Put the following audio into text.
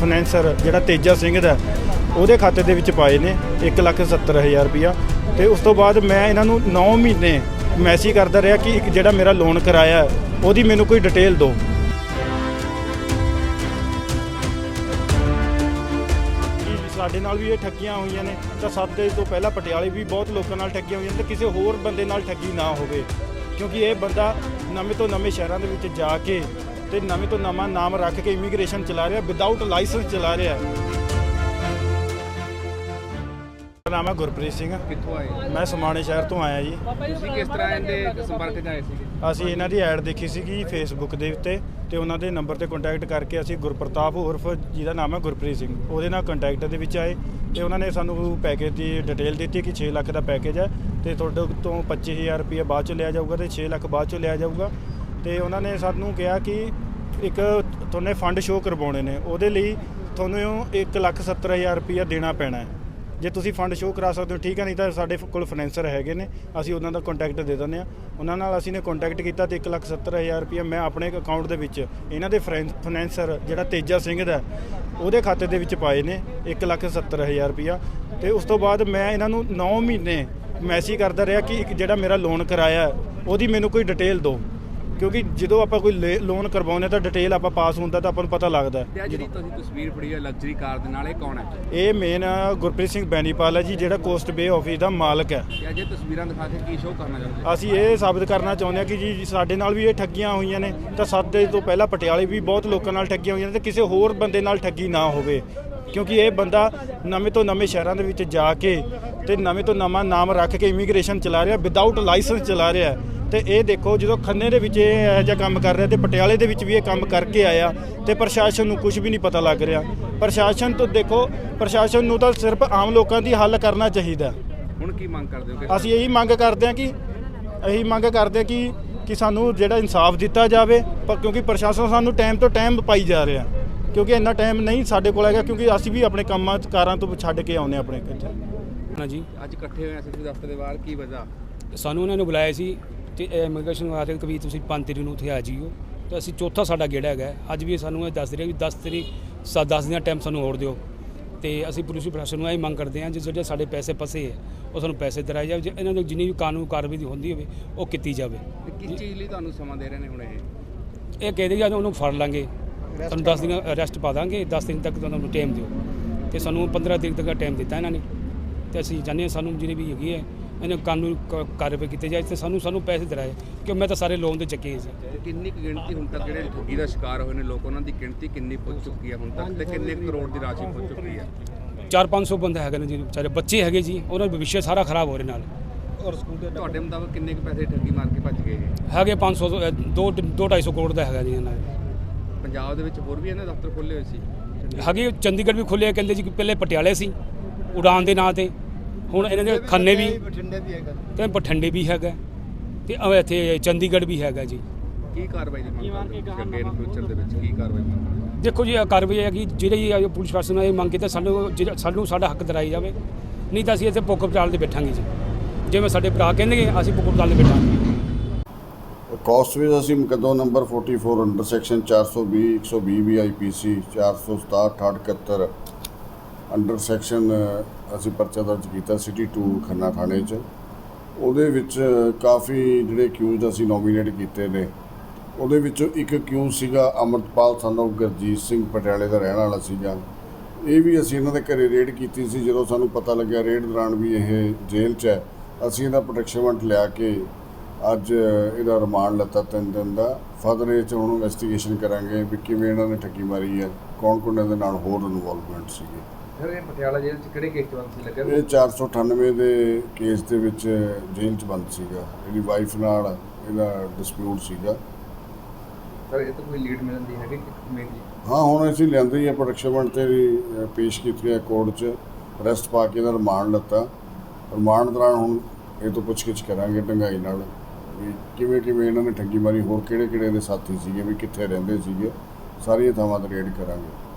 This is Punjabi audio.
ਫਾਈਨੈਂਸਰ ਜਿਹੜਾ ਤੇਜਾ ਸਿੰਘ ਦਾ, ਉਹਦੇ ਖਾਤੇ ਦੇ ਵਿੱਚ ਪਾਏ ਨੇ 170000 ਰੁਪਇਆ। ਤੇ ਉਸ ਤੋਂ ਬਾਅਦ ਮੈਂ ਇਹਨਾਂ ਨੂੰ 9 ਮਹੀਨੇ ਮੈਸੇਜ ਕਰਦਾ ਰਿਹਾ ਕਿ ਇੱਕ ਜਿਹੜਾ ਮੇਰਾ ਲੋਨ ਕਰਾਇਆ, ਉਹਦੀ ਮੈਨੂੰ ਕੋਈ ਡਿਟੇਲ ਦਿਓ। ਸਾਡੇ ਨਾਲ ਵੀ ਇਹ ਠੱਗੀਆਂ ਹੋਈਆਂ ਨੇ। ਤਾਂ ਸਾਡੇ ਤੋਂ ਪਹਿਲਾਂ ਪਟਿਆਲੇ ਵੀ ਬਹੁਤ ਲੋਕਾਂ ਨਾਲ ਠੱਗੀਆਂ ਹੋਈਆਂ ਨੇ, ਤੇ ਕਿਸੇ ਹੋਰ ਬੰਦੇ ਨਾਲ ਠੱਗੀ ਨਾ ਹੋਵੇ। ਕਿਉਂਕਿ ਇਹ ਬੰਦਾ ਨਵੇਂ ਤੋਂ ਨਵੇਂ ਸ਼ਹਿਰਾਂ ਦੇ ਵਿੱਚ ਜਾ ਕੇ ਤੇ ਨਵੇਂ ਤੋਂ ਨਵਾਂ ਨਾਮ ਰੱਖ ਕੇ ਇਮੀਗ੍ਰੇਸ਼ਨ ਚਲਾ ਰਿਹਾ ਵਿਦਆਊਟ ਲਾਇਸੈਂਸ ਚਲਾ ਰਿਹਾ। ਹੈ ਮੇਰਾ ਨਾਮ ਹੈ ਗੁਰਪ੍ਰੀਤ ਸਿੰਘ। ਕਿੱਥੋਂ ਆਏ? ਮੈਂ ਸਮਾਣੇ ਸ਼ਹਿਰ ਤੋਂ ਆਇਆ ਜੀ। ਤੁਸੀਂ ਕਿਸ ਤਰ੍ਹਾਂ ਇਹਦੇ ਸੰਪਰਕ 'ਚ ਆਏ ਸੀਗੇ? ਅਸੀਂ ਇਹਨਾਂ ਦੀ ਐਡ ਦੇਖੀ ਸੀਗੀ ਫੇਸਬੁੱਕ ਦੇ ਉੱਤੇ ਤੇ ਉਹਨਾਂ ਦੇ ਨੰਬਰ ਤੇ ਕੰਟੈਕਟ ਕਰਕੇ ਅਸੀਂ ਗੁਰਪ੍ਰਤਾਪ ਉਰਫ ਜਿਹਦਾ ਨਾਮ ਹੈ ਗੁਰਪ੍ਰੀਤ ਸਿੰਘ ਉਹਦੇ ਨਾਲ ਕੰਟੈਕਟ ਦੇ ਵਿੱਚ ਆਏ ਤੇ ਉਹਨਾਂ ਨੇ ਸਾਨੂੰ ਪੈਕੇਜ ਦੀ ਡਿਟੇਲ ਦਿੱਤੀ ਕਿ 6 ਲੱਖ ਦਾ ਪੈਕੇਜ ਹੈ ਤੇ ਤੁਹਾਡੇ ਤੋਂ 25000 ਰੁਪਏ ਬਾਅਦ ਚ ਲਿਆ ਜਾਊਗਾ ਤੇ 6 ਲੱਖ ਬਾਅਦ ਚ ਲਿਆ ਜਾਊਗਾ। ਤੇ ਉਹਨਾਂ ਨੇ ਸਾਨੂੰ ਕਿਹਾ ਕਿ ਇੱਕ ਤੁਹਾਨੂੰ ਫੰਡ ਸ਼ੋਅ ਕਰਵਾਉਣੇ ਨੇ, ਉਹਦੇ ਲਈ ਤੁਹਾਨੂੰ 170000 ਰੁਪਏ ਦੇਣਾ ਪੈਣਾ ਹੈ। ਜੇ ਤੁਸੀਂ ਫੰਡ ਸ਼ੋਅ ਕਰਾ ਸਕਦੇ ਹੋ, ਠੀਕ ਹੈ, ਨਹੀਂ ਤਾਂ ਸਾਡੇ ਕੋਲ ਫਾਈਨੈਂਸਰ ਹੈਗੇ ਨੇ, ਅਸੀਂ ਉਹਨਾਂ ਦਾ ਕੰਟੈਕਟ ਦੇ ਦਿੰਦੇ ਆ ਉਹਨਾਂ ਨਾਲ ਅਸੀਂ ਨੇ ਕੰਟੈਕਟ ਕੀਤਾ ਤੇ 170000 ਰੁਪਏ ਮੈਂ ਆਪਣੇ ਅਕਾਊਂਟ ਦੇ ਵਿੱਚ, ਇਹਨਾਂ ਦੇ ਫਾਈਨੈਂਸਰ ਜਿਹੜਾ ਤੇਜਾ ਸਿੰਘ ਦਾ, ਉਹਦੇ ਖਾਤੇ ਦੇ ਵਿੱਚ ਪਾਏ ਨੇ 170000 ਰੁਪਇਆ। ਤੇ ਉਸ ਤੋਂ ਬਾਅਦ ਮੈਂ ਇਹਨਾਂ ਨੂੰ 9 ਮਹੀਨੇ ਮੈਸੇਜ ਕਰਦਾ ਰਿਹਾ ਕਿ ਇੱਕ ਜਿਹੜਾ ਮੇਰਾ ਲੋਨ ਕਰਾਇਆ ਉਹਦੀ ਮੈਨੂੰ ਕੋਈ ਡਿਟੇਲ ਦਿਓ। ਕਿਉਂਕਿ ਜਦੋਂ ਆਪਾਂ ਕੋਈ ਲੋਨ ਕਰਵਾਉਂਦੇ ਤਾਂ ਡਿਟੇਲ ਆਪਾਂ ਪਾਸ ਹੁੰਦਾ ਤਾਂ ਆਪਾਂ ਨੂੰ ਪਤਾ ਲੱਗਦਾ ਤੇ ਹੈ। ਆਹ ਜਿਹੜੀ ਤੁਸੀਂ ਤਸਵੀਰ ਫੜੀ ਹੈ ਲਗਜ਼ਰੀ ਕਾਰ ਦੇ ਨਾਲ ਇਹ ਕੌਣ ਹੈ ਇਹ ਮੇਨ ਗੁਰਪ੍ਰੀਤ ਸਿੰਘ ਬੈਨੀਪਾਲ ਹੈ ਜੀ ਜਿਹੜਾ ਕੋਸਟ ਬੇ ਆਫਿਸ ਦਾ ਮਾਲਕ ਹੈ ਤੇ ਅੱਜ ਇਹ ਤਸਵੀਰਾਂ ਦਿਖਾ ਕੇ ਕੀ ਸ਼ੋਅ ਕਰਨਾ ਚਾਹੁੰਦੇ ਅਸੀਂ ਇਹ ਸਾਬਤ ਕਰਨਾ ਚਾਹੁੰਦੇ ਹਾਂ ਕਿ ਜੀ ਸਾਡੇ ਨਾਲ ਵੀ ਇਹ ਠੱਗੀਆਂ ਹੋਈਆਂ ਨੇ ਤਾਂ ਸਾਡੇ ਤੋਂ ਪਹਿਲਾਂ ਪਟਿਆਲੇ ਵੀ ਬਹੁਤ ਲੋਕਾਂ ਨਾਲ ਠੱਗੀਆਂ ਹੋਈਆਂ ਨੇ ਤੇ ਕਿਸੇ ਹੋਰ ਬੰਦੇ ਨਾਲ ਠੱਗੀ ਨਾ ਹੋਵੇ ਕਿਉਂਕਿ ਇਹ ਬੰਦਾ ਨਵੇਂ ਤੋਂ ਨਵੇਂ ਸ਼ਹਿਰਾਂ ਦੇ ਵਿੱਚ ਜਾ ਕੇ ਤੇ ਨਵੇਂ ਤੋਂ ਨਵਾਂ ਨਾਮ ਰੱਖ ਕੇ ਇਮੀਗ੍ਰੇਸ਼ਨ ਚਲਾ ਰਿਹਾ ਵਿਦਆਊਟ ਲਾਇਸੈਂਸ ਚਲਾ ਰਿਹਾ ਹੈ। ਤੇ ਇਹ ਦੇਖੋ ਜਦੋਂ ਖੰਨੇ ਦੇ ਵਿੱਚ ਇਹ ਇਹੋ ਜਿਹਾ ਕੰਮ ਕਰ ਰਿਹਾ ਤੇ ਪਟਿਆਲੇ ਦੇ ਵਿੱਚ ਵੀ ਇਹ ਕੰਮ ਕਰਕੇ ਆਇਆ ਤੇ ਪ੍ਰਸ਼ਾਸਨ ਨੂੰ ਕੁਝ ਵੀ ਨਹੀਂ ਪਤਾ ਲੱਗ ਰਿਹਾ। ਪ੍ਰਸ਼ਾਸਨ ਤੋਂ ਦੇਖੋ ਪ੍ਰਸ਼ਾਸਨ ਨੂੰ ਤਾਂ ਸਿਰਫ ਆਮ ਲੋਕਾਂ ਦੀ ਹੱਲ ਕਰਨਾ ਚਾਹੀਦਾ। ਹੁਣ ਕੀ ਮੰਗ ਕਰਦੇ ਹੋ ਅਸੀਂ ਇਹੀ ਮੰਗ ਕਰਦੇ ਹਾਂ ਕਿ ਇਹੀ ਮੰਗ ਕਰਦੇ ਹਾਂ ਕਿ ਕਿ ਸਾਨੂੰ ਜਿਹੜਾ ਇਨਸਾਫ ਦਿੱਤਾ ਜਾਵੇ ਪਰ ਕਿਉਂਕਿ ਪ੍ਰਸ਼ਾਸਨ ਸਾਨੂੰ ਟਾਈਮ ਤੋਂ ਟਾਈਮ ਪਾਈ ਜਾ ਰਿਹਾ। ਕਿਉਂਕਿ ਇੰਨਾ ਟਾਈਮ ਨਹੀਂ ਸਾਡੇ ਕੋਲ ਹੈਗਾ ਕਿਉਂਕਿ ਅਸੀਂ ਵੀ ਆਪਣੇ ਕੰਮਾਂ ਕਾਰਾਂ ਤੋਂ ਛੱਡ ਕੇ ਆਉਂਦੇ ਹਾਂ ਆਪਣੇ ਇੱਥੇ। ਹਾਂਜੀ। ਅੱਜ ਇਕੱਠੇ ਹੋਏ ਐਸਐਸਪੀ ਦਫ਼ਤਰ ਦੇ ਬਾਹਰ ਕੀ ਵਜ੍ਹਾ? ਸਾਨੂੰ ਉਹਨਾਂ ਨੇ ਬੁਲਾਇਆ ਸੀ ਤੇ ਇਮੀਗ੍ਰੇਸ਼ਨ ਵਾਲੇ ਕਿ ਵੀ ਤੁਸੀਂ 5 ਤਰੀਕ ਨੂੰ ਉੱਥੇ ਆ ਜਿਓ। ਤੇ ਅਸੀਂ ਚੌਥਾ ਸਾਡਾ ਗੇੜਾ ਹੈਗਾ ਅੱਜ ਵੀ ਸਾਨੂੰ ਇਹ ਦੱਸ ਰਹੇ ਵੀ 10 ਤਰੀਕ 10 ਦਿਨਾਂ ਟਾਈਮ ਸਾਨੂੰ ਹੋਰ ਦਿਓ। ਤੇ ਅਸੀਂ ਪੁਲਿਸ ਪ੍ਰਸ਼ਾਸਨ ਨੂੰ ਇਹ ਮੰਗ ਕਰਦੇ ਹਾਂ ਜੇ ਜਿਹੜੇ ਸਾਡੇ ਪੈਸੇ ਫਸੇ ਹੈ ਉਹ ਸਾਨੂੰ ਪੈਸੇ ਦਿਲਾਏ ਜਾਵੇ। ਜੇ ਇਹਨਾਂ ਨੂੰ ਜਿੰਨੀ ਵੀ ਕਾਨੂੰਨ ਕਾਰਵਾਈ ਦੀ ਹੁੰਦੀ ਹੋਵੇ ਉਹ ਕੀਤੀ ਜਾਵੇ। ਕਿਸ ਚੀਜ਼ ਲਈ ਤੁਹਾਨੂੰ ਸਮਾਂ ਦੇ ਰਹੇ ਨੇ ਹੁਣ ਇਹ? ਇਹ ਕਹਿੰਦੇ ਜਾਂ ਉਹਨੂੰ ਫੜ ਲਾਂਗੇ। ਤੁਹਾਨੂੰ 10 ਦਿਨ ਅਰੈਸਟ ਪਾ ਦਾਂਗੇ 10 ਦਿਨ ਤੱਕ ਤੁਹਾਨੂੰ ਟਾਈਮ ਦਿਓ। ਤੇ ਸਾਨੂੰ 15 ਦਿਨ ਤੱਕ ਟਾਈਮ ਦਿੱਤਾ ਇਹਨਾਂ ਨੇ। ਤੇ ਅਸੀਂ ਹਾਂ ਸਾਨੂੰ ਜਿਹੜੀ ਵੀ ਹੈਗੀ ਹੈ ਇਹਨਾਂ ਕਾਨੂੰਨ ਕ- ਕਾਰਵਾਈ ਕੀਤੀ ਜਾਏ ਤੇ ਸਾਨੂੰ ਸਾਨੂੰ ਪੈਸੇ ਦਿਲਾਏ ਕਿਉਂ ਮੈਂ ਤਾਂ ਸਾਰੇ ਲੋਨ ਦੇ ਚੱਕੇ ਸੀ। ਤੇ ਕਿੰਨੀ ਕੁ ਗਿਣਤੀ ਹੁਣ ਤੱਕ ਜਿਹੜੇ ਠੱਗੀ ਦਾ ਸ਼ਿਕਾਰ ਹੋਏ ਨੇ ਲੋਕ ਉਹਨਾਂ ਦੀ ਗਿਣਤੀ ਕਿੰਨੀ ਪਹੁੰਚ ਚੁੱਕੀ ਹੈ ਹੁਣ ਤੱਕ ਤੇ ਕਿੰਨੇ ਕੁ ਕਰੋੜ ਦੀ ਰਾਸ਼ੀ ਪਹੁੰਚ ਚੁੱਕੀ ਹੈ? 4-500 ਬੰਦੇ ਹੈਗੇ ਨੇ ਜੀ ਵਿਚਾਰੇ ਬੱਚੇ ਹੈਗੇ ਜੀ ਉਹਨਾਂ ਦਾ ਭਵਿੱਖ ਸਾਰਾ ਖਰਾਬ ਹੋ ਰਿਹਾ ਨਾਲ। ਤੁਹਾਡੇ ਮੁਤਾਬਕ ਕਿੰਨੇ ਕੁ ਪੈਸੇ ਠੱਗੀ ਮਾਰ ਕੇ ਭੱਜ ਗਏ ਇਹ ਹੈਗੇ 500 ਤੋਂ, ਅ, ਦੋ 2-250 ਕਰੋੜ ਦਾ ਹੈਗਾ ਜੀ ਇਹਨਾਂ ਦਾ। ਪੰਜਾਬ ਦੇ ਵਿੱਚ ਹੋਰ ਵੀ ਇਹਨਾਂ ਦਫ਼ਤਰ ਖੋਲ੍ਹੇ ਹੋਏ ਸੀ? ਹੈਗੇ ਚੰਡੀਗੜ੍ਹ ਵੀ ਖੁੱਲੇ ਕਹਿੰਦੇ ਜੀ ਕਿ ਪਹਿਲੇ ਪਟਿਆਲੇ ਸੀ ਉਡਾਨ ਦੇ ਨਾਂ ਤੇ। ਹੁਣ ਇਹਨਾਂ ਦੇ ਖੰਨੇ ਵੀ ਤੇ ਬਠਿੰਡੇ ਵੀ ਹੈਗਾ ਤੇ ਇੱਥੇ ਚੰਡੀਗੜ੍ਹ ਵੀ ਹੈਗਾ ਜੀ। ਕੀ ਕਾਰਵਾਈ ਦੀ ਮੰਗ ਕਰਦੇ ਹੋ? ਅੱਗੇ ਇਨ ਫਿਊਚਰ ਦੇ ਵਿੱਚ ਕੀ ਕਾਰਵਾਈ ਮੰਗ ਕਰਦੇ ਹੋ? ਦੇਖੋ ਜੀ ਇਹ ਕਾਰਵਾਈ ਹੈ ਕਿ ਜਿਹੜੀ ਇਹ ਪੁਲਿਸ ਪ੍ਰਸ਼ਾਸਨ ਨੇ ਇਹ ਮੰਗ ਕੀਤੀ ਸਾਨੂੰ ਸਾਨੂੰ ਸਾਡਾ ਹੱਕ ਦਿਲਾਈ ਜਾਵੇ। ਨਹੀਂ ਤਾਂ ਅਸੀਂ ਇੱਥੇ ਪੁੱਕ ਪਟਾਲ ਤੇ ਬੈਠਾਂਗੇ ਜੀ। ਜਿਵੇਂ ਸਾਡੇ ਭਰਾ ਕਹਿੰਦੇ ਅਸੀਂ ਪੁੱਕ ਪਟਾਲ ਤੇ ਬੈਠਾਂਗੇ। ਕਾਸਟ ਵਿੱਚ ਅਸੀਂ ਮੁਕੱਦਮਾ ਨੰਬਰ 44 ਅੰਡਰ ਸੈਕਸ਼ਨ 420 120 ਵੀ ਆਈਪੀਸੀ 467 68 ਅੰਡਰ ਸੈਕਸ਼ਨ ਅਸੀਂ ਪਰਚਾ ਦਰਜ ਕੀਤਾ ਸਿਟੀ 2 ਖੰਨਾ ਥਾਣੇ 'ਚ। ਉਹਦੇ ਵਿੱਚ ਕਾਫੀ ਜਿਹੜੇ ਅਕਿਊਜ਼ਡ ਅਸੀਂ ਨੋਮੀਨੇਟ ਕੀਤੇ ਨੇ। ਉਹਦੇ ਵਿੱਚੋਂ ਇੱਕ ਅਕਿਊਜ਼ ਸੀਗਾ ਅਮਰਪਾਲ ਸਾਨੂੰ, ਗੁਰਜੀਤ ਸਿੰਘ ਪਟਿਆਲੇ ਦਾ ਰਹਿਣ ਵਾਲਾ ਸੀਗਾ। ਇਹ ਵੀ ਅਸੀਂ ਇਹਨਾਂ ਦੇ ਘਰੇ ਰੇਡ ਕੀਤੀ ਸੀ, ਜਦੋਂ ਸਾਨੂੰ ਪਤਾ ਲੱਗਿਆ ਰੇਡ ਦੌਰਾਨ ਵੀ ਇਹ ਜੇਲ੍ਹ 'ਚ ਹੈ। ਅਸੀਂ ਇਹਦਾ ਪ੍ਰੋਟੈਕਸ਼ਨ ਵਾਰੰਟ ਲਿਆ ਕੇ ਅੱਜ ਇਹਦਾ ਰਿਮਾਂਡ ਲੱਤਾ ਤਿੰਨ ਦਿਨ ਦਾ। ਫਰਦਰ ਇਹ 'ਚ ਹੁਣ ਇਨਵੈਸਟੀਗੇਸ਼ਨ ਕਰਾਂਗੇ ਵੀ ਕਿਵੇਂ ਇਹਨਾਂ ਨੇ ਠੱਗੀ ਮਾਰੀ ਹੈ। ਕੌਣ ਕੌਣ ਇਹਦੇ ਨਾਲ ਹੋਰ ਇਨਵੋਲਵਮੈਂਟ ਸੀਗੇ। ਸਰ ਇਹ ਪਟਿਆਲਾ ਜੇਲ੍ਹ 'ਚ ਕਿਹੜੇ ਕੇਸ 'ਚ ਬੰਦ ਸੀ ਲੱਗਿਆ? ਇਹ 498 ਦੇ ਕੇਸ ਦੇ ਵਿੱਚ ਜੇਲ੍ਹ 'ਚ ਬੰਦ ਸੀਗਾ। ਇਹਦੀ ਵਾਈਫ ਨਾਲ ਇਹਦਾ ਡਿਸਪਿਊਟ ਸੀਗਾ। ਸਰ ਇਹ ਤਾਂ ਕੋਈ ਲੀਡ ਮਿਲਣ ਦੀ ਹੈਗੀ ਮੇਨ ਜੀ? ਹਾਂ ਹੁਣ ਅਸੀਂ ਲਿਆਂਦੇ ਹੀ ਆ ਪ੍ਰੋਡਕਸ਼ਨ ਤੇ ਵੀ, ਪੇਸ਼ ਕੀਤੀ ਹੈ ਕੋਰਟ 'ਚ। ਅਰੈਸਟ ਪਾ ਕੇ ਇਹਦਾ ਰਿਮਾਂਡ ਲੱਤਾ। ਰਿਮਾਂਡ ਦੌਰਾਨ ਹੁਣ ਇਹ ਤੋਂ ਪੁੱਛਗਿੱਛ ਕਰਾਂਗੇ ਢੰਗਾਈ ਨਾਲ ਵੀ ਕਿਵੇਂ ਕਿਵੇਂ ਇਹਨਾਂ ਨੇ ਠੱਗੀ ਮਾਰੀ ਹੋਰ ਕਿਹੜੇ ਕਿਹੜੇ ਦੇ ਸਾਥੀ ਸੀਗੇ ਵੀ ਕਿੱਥੇ ਰਹਿੰਦੇ ਸੀਗੇ। ਸਾਰੀਆਂ ਥਾਵਾਂ ਤੇ ਰੇਡ ਕਰਾਂਗੇ।